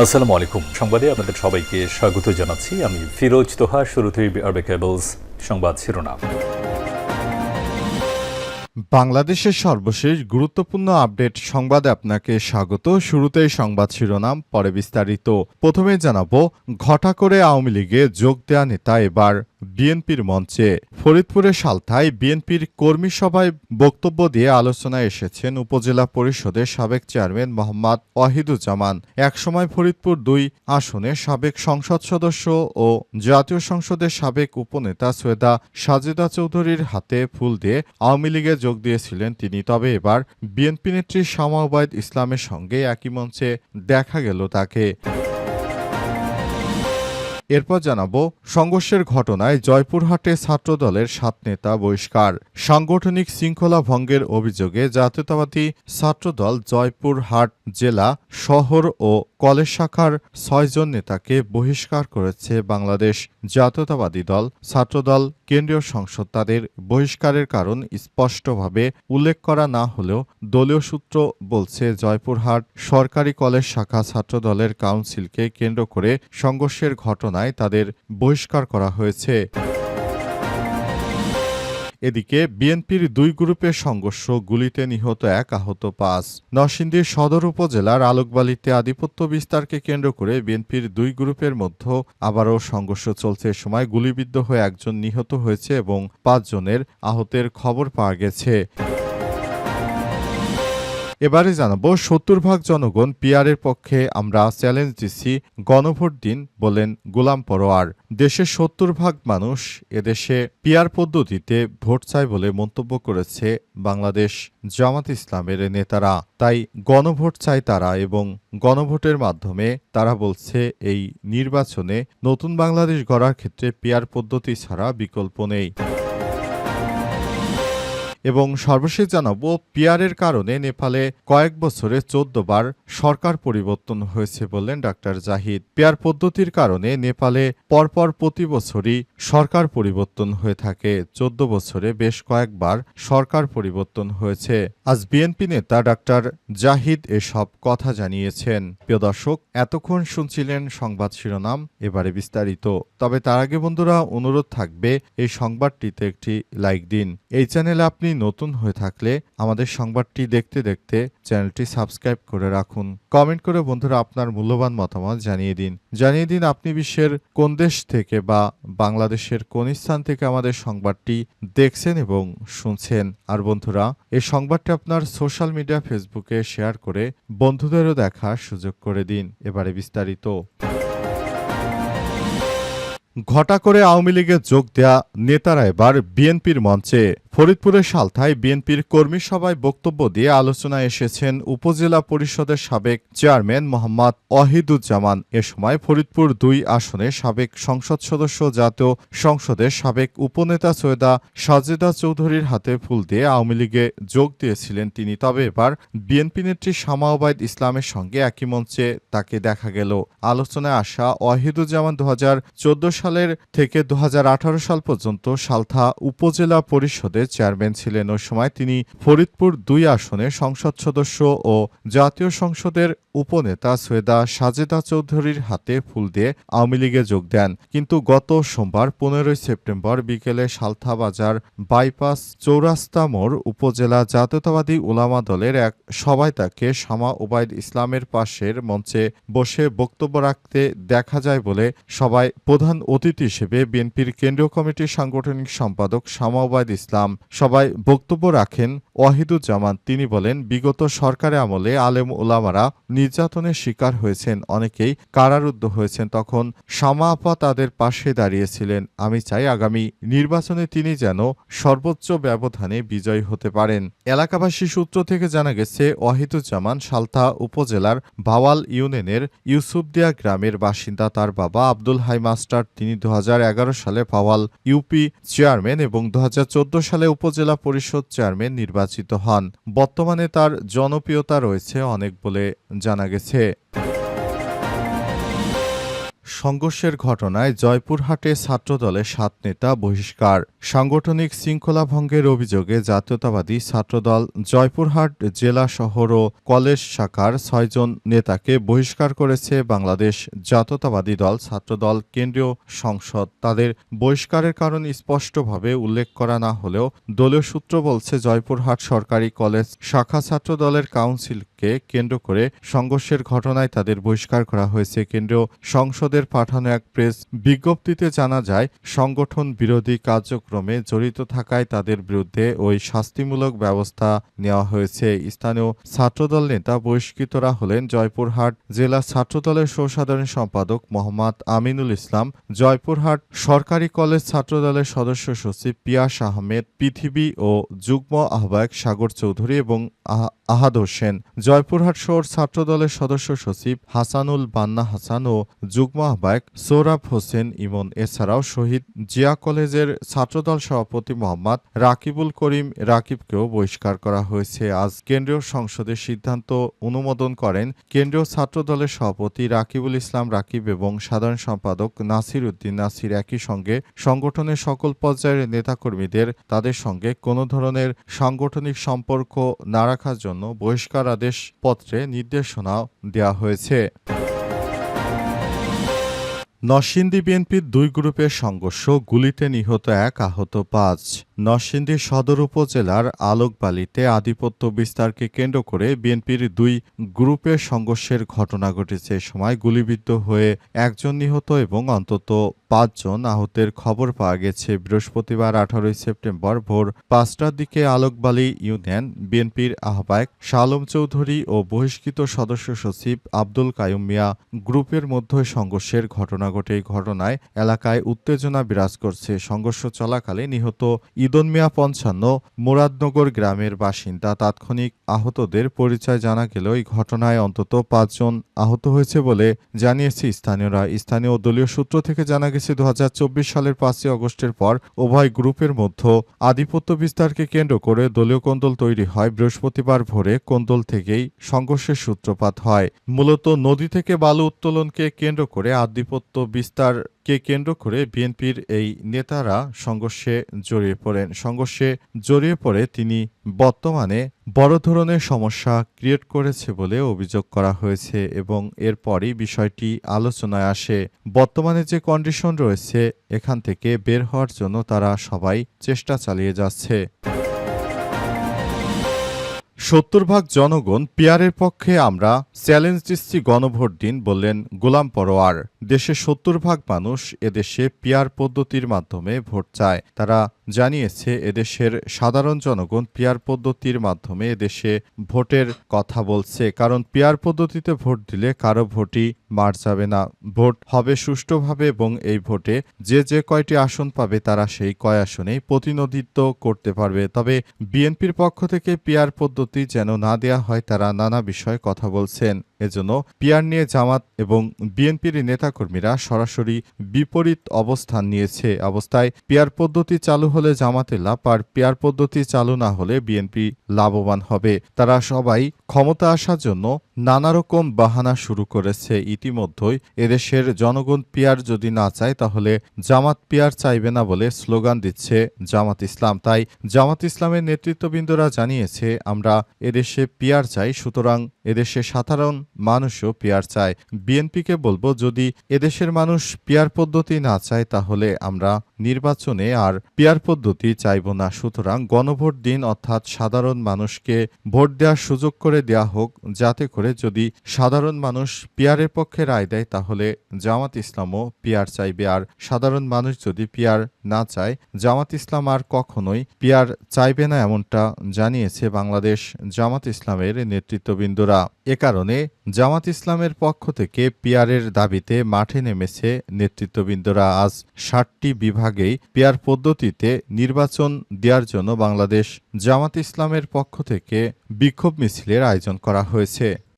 আসসালামু আলাইকুম। সংবাদে আপনাদের সবাইকে স্বাগত জানাচ্ছি। আমি ফিরোজ তোহা, শুরুতেই আরবে কেবলস সংবাদ শিরোনাম। বাংলাদেশের সর্বশেষ গুরুত্বপূর্ণ আপডেট সংবাদে আপনাকে স্বাগত। শুরুতেই সংবাদ শিরোনাম, পরে বিস্তারিত। প্রথমে জানাব, ঘটা করে আওয়ামী লীগে যোগ দেয়া নেতা এবার বিএনপির মঞ্চে। ফরিদপুরের সালথায় বিএনপির কর্মী সভায় বক্তব্য দিয়ে আলোচনায় এসেছেন উপজেলা পরিষদের সাবেক চেয়ারম্যান মোহাম্মদ ওয়াহিদুজ্জামান। একসময় ফরিদপুর দুই আসনে সাবেক সংসদ সদস্য ও জাতীয় সংসদের সাবেক উপনেতা সৈয়দা সাজেদা চৌধুরীর হাতে ফুল দিয়ে আওয়ামী লীগে যোগ দিয়েছিলেন তিনি। তবে এবার বিএনপি নেত্রী শামা ইসলামের সঙ্গে একই মঞ্চে দেখা গেল তাকে। এরপর জানাব, সংঘর্ষের ঘটনায় জয়পুরহাটে ছাত্রদলের সাত নেতা বহিষ্কার। সাংগঠনিক শৃঙ্খলা ভঙ্গের অভিযোগে জাতীয়তাবাদী ছাত্রদল জয়পুরহাট জেলা, শহর ও কলেজ শাখার ছয়জন নেতাকে বহিষ্কার করেছে বাংলাদেশ জাতীয়তাবাদী দল, ছাত্রদল, কেন্দ্রীয় সংসদ। তাদের বহিষ্কারের কারণ স্পষ্টভাবে উল্লেখ করা না হলেও দলীয় সূত্র বলছে, জয়পুরহাট সরকারি কলেজ শাখা ছাত্রদলের কাউন্সিলকে কেন্দ্র করে সংঘর্ষের ঘটনায় তাদের বহিষ্কার করা হয়েছে। এদিকে বিএনপির দুই গ্রুপের সংঘর্ষ, গুলিতে নিহত এক আহত পাঁচ। নরসিংদীর সদর উপজেলার আলোকবালিতে আধিপত্য বিস্তারকে কেন্দ্র করে বিএনপির দুই গ্রুপের মধ্যে আবারও সংঘর্ষ চলছে। সময় গুলিবিদ্ধ হয়ে একজন নিহত হয়েছে এবং পাঁচজনের আহতের খবর পাওয়া গেছে। এবারে জানাব, সত্তর ভাগ জনগণ পিয়ারের পক্ষে আমরা চ্যালেঞ্জ দিচ্ছি গণভোট দিন বলেন গোলাম পরোয়ার। দেশের সত্তর ভাগ মানুষ এদেশে পিয়ার পদ্ধতিতে ভোট চায় বলে মন্তব্য করেছে বাংলাদেশ জামাত ইসলামের নেতারা। তাই গণভোট চায় তারা এবং গণভোটের মাধ্যমে তারা বলছে এই নির্বাচনে নতুন বাংলাদেশ গড়ার ক্ষেত্রে পিয়ার পদ্ধতি ছাড়া বিকল্প নেই। এবং সর্বশেষ জানাব, পিয়ারের কারণে নেপালে কয়েক বছরে চোদ্দ বার সরকার পরিবর্তন হয়েছে বললেন ডাক্তার জাহিদ। পিয়ার পদ্ধতির কারণে নেপালে পরপর প্রতি বছরই সরকার পরিবর্তন হয়ে থাকে। চোদ্দ বছরে বেশ কয়েকবার সরকার পরিবর্তন হয়েছে। আজ বিএনপি নেতা ডাক্তার জাহিদ এসব কথা জানিয়েছেন। প্রিয় দর্শক, এতক্ষণ শুনছিলেন সংবাদ শিরোনাম, এবারে বিস্তারিত। তবে তার আগে বন্ধুরা, অনুরোধ থাকবে, এই সংবাদটিতে একটি লাইক দিন। এই চ্যানেলে আপনি নতুন হয়ে থাকলে আমাদের সংবাদটি দেখতে দেখতে চ্যানেলটি সাবস্ক্রাইব করে রাখুন। কমেন্ট করে বন্ধুরা আপনার মূল্যবান মতামত জানিয়ে দিন। জানিয়ে দিন আপনি বিশ্বের কোন দেশ থেকে বা বাংলাদেশের কোন স্থান থেকে আমাদের সংবাদটি দেখছেন এবং শুনছেন। আর বন্ধুরা, এই সংবাদটি আপনার সোশ্যাল মিডিয়া, ফেসবুকে শেয়ার করে বন্ধুদেরও দেখার সুযোগ করে দিন। এবারে বিস্তারিত। ঘটা করে আওয়ামী লীগে যোগ দেয়া নেতারা এবার বিএনপির মঞ্চে। ফরিদপুরের সালথায় বিএনপির কর্মী সভায় বক্তব্য দিয়ে আলোচনায় এসেছেন উপজেলা পরিষদের সাবেক চেয়ারম্যান মোহাম্মদ ওয়াহিদুজ্জামান। এ সময় ফরিদপুর দুই আসনে সাবেক সংসদ সদস্য জাতীয় সংসদের সাবেক উপনেতা সৈয়দা সাজেদা চৌধুরীর হাতে ফুল দিয়ে আওয়ামী লীগে যোগ দিয়েছিলেন তিনি। তবে এবার বিএনপি নেত্রী শামা ওবায়দ ইসলামের সঙ্গে একই মঞ্চে তাকে দেখা গেল। আলোচনায় আসা ওয়াহিদুজ্জামান দুহাজার চোদ্দ সালের থেকে দু হাজার আঠারো সাল পর্যন্ত সালথা উপজেলা পরিষদের চেয়ারম্যান ছিলেন। ওই সময় তিনি ফরিদপুর দুই আসনে সংসদ সদস্য ও জাতীয় সংসদের উপনেতা সৈয়দা সাজেদা চৌধুরীর হাতে ফুল দিয়ে আওয়ামী লীগে যোগ দেন। কিন্তু গত সোমবার পনেরোই সেপ্টেম্বর বিকেলে সালথা বাজার বাইপাস চৌরাস্তা মোড় উপজেলা জাতীয়তাবাদী ওলামা দলের এক সভায় তাকে শামা ওবায়দ ইসলামের পাশের মঞ্চে বসে বক্তব্য রাখতে দেখা যায় বলে সবাই প্রধান অতিথি হিসেবে বিএনপির কেন্দ্রীয় কমিটির সাংগঠনিক সম্পাদক শামা ওবায়দ ইসলাম সবাই বক্তব্য রাখেন ওয়াহিদুজ্জামান। তিনি বলেন, বিগত সরকারে আমলে আলেম ওলামারা নির্যাতনের শিকার হয়েছেন, অনেকেই কারারুদ্ধ হয়েছেন। তখন শামা আপা তাদের পাশে দাঁড়িয়েছিলেন। আমি চাই আগামী নির্বাচনে তিনি যেন সর্বোচ্চ ব্যবধানে বিজয়ী হতে পারেন। এলাকাবাসী সূত্র থেকে জানা গেছে, ওয়াহিদুজ্জামান সালথা উপজেলার ভাওয়াল ইউনিয়নের ইউসুফদিয়া গ্রামের বাসিন্দা। তার বাবা আব্দুল হাই মাস্টার তিনি দু হাজার এগারো সালে পাওয়াল ইউপি চেয়ারম্যান এবং দু হাজার চোদ্দ সালে উপজেলা পরিষদ চেয়ারম্যান নির্বাচিত হন। বর্তমানে তার জনপ্রিয়তা রয়েছে অনেক বলে জানা গেছে। সংঘর্ষের ঘটনায় জয়পুরহাটে ছাত্রদলের সাত নেতা বহিষ্কার। সাংগঠনিক শৃঙ্খলা ভঙ্গের অভিযোগে জাতীয়তাবাদী ছাত্রদল জয়পুরহাট জেলা শহর ও কলেজ শাখার ছয়জন নেতাকে বহিষ্কার করেছে বাংলাদেশ জাতীয়তাবাদী দল ছাত্রদল কেন্দ্রীয় সংসদ। তাদের বহিষ্কারের কারণ স্পষ্টভাবে উল্লেখ করা না হলেও দলীয় সূত্র বলছে, জয়পুরহাট সরকারি কলেজ শাখা ছাত্র দলের কাউন্সিলকে কেন্দ্র করে সংঘর্ষের ঘটনায় তাদের বহিষ্কার করা হয়েছে। কেন্দ্রীয় সংসদের পাঠানো এক প্রেস বিজ্ঞপ্তিতে জানা যায়, সংগঠন বিরোধী কার্যক্রমে জড়িত থাকায় তাদের বিরুদ্ধে ওই শাস্তিমূলক ব্যবস্থা নেওয়া হয়েছে। স্থানীয় ছাত্রদল নেতা বহিষ্কৃতরা হলেন জয়পুরহাট জেলা ছাত্রদলের সহসাধারণ সম্পাদক মোহাম্মদ আমিনুল ইসলাম, জয়পুরহাট সরকারি কলেজ ছাত্রদলের সদস্য সচিব পিয়াস আহমেদ, পৃথিবী ও যুগ্ম আহ্বায়ক সাগর চৌধুরী এবং আহাদ হোসেন। জয়পুরহাট শহর ছাত্রদলের সদস্য সচিব হাসানুল বান্না হাসান ও যুগ্ম আহ্বায়ক সৌরভ হোসেন ইমন, এছাড়াও শহীদ জিয়া কলেজের ছাত্রদল সভাপতি মোহাম্মদ রাকিবুল করিম রাকিবকেও বহিষ্কার করা হয়েছে। আজ কেন্দ্রীয় সংসদের সিদ্ধান্ত অনুমোদন করেন কেন্দ্রীয় ছাত্রদলের সভাপতি রাকিবুল ইসলাম রাকিব এবং সাধারণ সম্পাদক নাসির উদ্দিন নাসির একই সঙ্গে সংগঠনের সকল পর্যায়ের নেতাকর্মীদের তাদের সঙ্গে কোনো ধরনের সাংগঠনিক সম্পর্ক না রাখার জন্য বহিষ্কার আদেশ পত্রে নির্দেশনা দেয়া হয়েছে। নরসিংদী বিএনপির দুই গ্রুপের সংঘর্ষ গুলিতে নিহত এক আহত পাঁচ। নরসিংদী সদর উপজেলার আলোকবালিতে আধিপত্য বিস্তারকে কেন্দ্র করে বিএনপির দুই গ্রুপের সংঘর্ষের ঘটনা ঘটেছে। সময় গুলিবিদ্ধ হয়ে একজন নিহত এবং অন্তত পাঁচজন আহতের খবর পাওয়া গেছে। বৃহস্পতিবার আঠারোই সেপ্টেম্বর ভোর পাঁচটার দিকে আলোকবালি ইউনিয়ন বিএনপির আহ্বায়ক শালম চৌধুরী ও বহিষ্কৃত সদস্য সচিব আব্দুল কায়ুম মিয়া গ্রুপের মধ্যে সংঘর্ষের ঘটনা ঘটে। ঘটনায় এলাকায় উত্তেজনা বিরাজ করছে। সংঘর্ষ চলাকালে নিহত ইদন মিয়া পঞ্চান্ন মুরাদনগর গ্রামের বাসিন্দা তাৎক্ষণিক আহতদের পরিচয় জানা গেলেও এই ঘটনায় অন্তত পাঁচজন আহত হয়েছে বলে জানিয়েছে স্থানীয়রা। স্থানীয় দলীয় সূত্র থেকে জানা গেছে দু হাজার চব্বিশ সালের পাঁচই অগস্টের পর উভয় গ্রুপের মধ্যে আধিপত্য বিস্তারকে কেন্দ্র করে দলীয় কোন্দল তৈরি হয়। বৃহস্পতিবার ভোরে কোন্দল থেকেই সংঘর্ষের সূত্রপাত হয়। মূলত নদী থেকে বালু উত্তোলনকে কেন্দ্র করে আধিপত্য বিস্তারকে কেন্দ্র করে বিএনপির এই নেতারা সংঘর্ষে জড়িয়ে পড়েন। সংঘর্ষে জড়িয়ে পড়ে তিনি বর্তমানে বড় ধরনের সমস্যা ক্রিয়েট করেছে বলে অভিযোগ করা হয়েছে এবং এরপরই বিষয়টি আলোচনায় আসে। বর্তমানে যে কন্ডিশন রয়েছে, এখান থেকে বের হওয়ার জন্য তারা সবাই চেষ্টা চালিয়ে যাচ্ছে। সত্তর ভাগ জনগণ পিয়ারের পক্ষে আমরা চ্যালেঞ্জ দিচ্ছি গণভোট দিন বললেন গোলাম পরোয়ার। দেশে সত্তর ভাগ মানুষ এদেশে পিয়ার পদ্ধতির মাধ্যমে ভোট চায়। তারা জানিয়েছে, এদেশের সাধারণ জনগণ পিয়ার পদ্ধতির মাধ্যমে এদেশে ভোটের কথা বলছে। কারণ পিয়ার পদ্ধতিতে ভোট দিলে কারও ভোটই মার যাবে না। ভোট হবে সুষ্ঠুভাবে এবং এই ভোটে যে যে কয়টি আসন পাবে তারা সেই কয় আসনেই প্রতিনিধিত্ব করতে পারবে। তবে বিএনপির পক্ষ থেকে পিয়ার পদ্ধতি যেন না দেয়া হয়, তারা নানা বিষয়ে কথা বলছেন। এজন্য পিয়ার নিয়ে জামাত এবং বিএনপির নেতাকর্মীরা সরাসরি বিপরীত অবস্থান নিয়েছে অবস্থায় পিয়ার পদ্ধতি চালু হলে জামাতে লাভ আর পিয়ার পদ্ধতি চালু না হলে বিএনপি লাভবান হবে। তারা সবাই ক্ষমতা আসার জন্য নানা রকম বাহানা শুরু করেছে। ইতিমধ্যেই এদেশের জনগণ পিয়ার যদি না চায়, তাহলে জামাত পিয়ার চাইবে না বলে স্লোগান দিচ্ছে জামাত ইসলাম। তাই জামাত ইসলামের নেতৃত্ববৃন্দরা জানিয়েছে, আমরা এদেশে পিয়ার চাই, সুতরাং এদেশে সাধারণ মানুষও পিয়ার চায়। বিএনপিকে বলব, যদি এদেশের মানুষ পিয়ার পদ্ধতি না চায়, তাহলে আমরা নির্বাচনে আর পিয়ার পদ্ধতি চাইব না। সুতরাং গণভোট দিন অর্থাৎ সাধারণ মানুষকে ভোট দেওয়ার সুযোগ করে দেয়া হোক, যাতে করে যদি সাধারণ মানুষ পিয়ারের পক্ষে রায় দেয়, তাহলে জামাত ইসলামও পিয়ার চাইবে। আর সাধারণ মানুষ যদি পিয়ার না চায়, জামাত ইসলাম আর কখনোই পিয়ার চাইবে না, এমনটা জানিয়েছে বাংলাদেশ জামাত ইসলামের নেতৃত্ববৃন্দরা। এ কারণে জামাত ইসলামের পক্ষ থেকে পিয়ারের দাবিতে মাঠে নেমেছে নেতৃত্ববৃন্দরা। আজ ষাটটি বিভাগেই পিয়ার পদ্ধতিতে নির্বাচন দেওয়ার জন্য বাংলাদেশ জামাত ইসলামের পক্ষ থেকে বিক্ষোভ মিছিলের আয়োজন করা হয়েছে।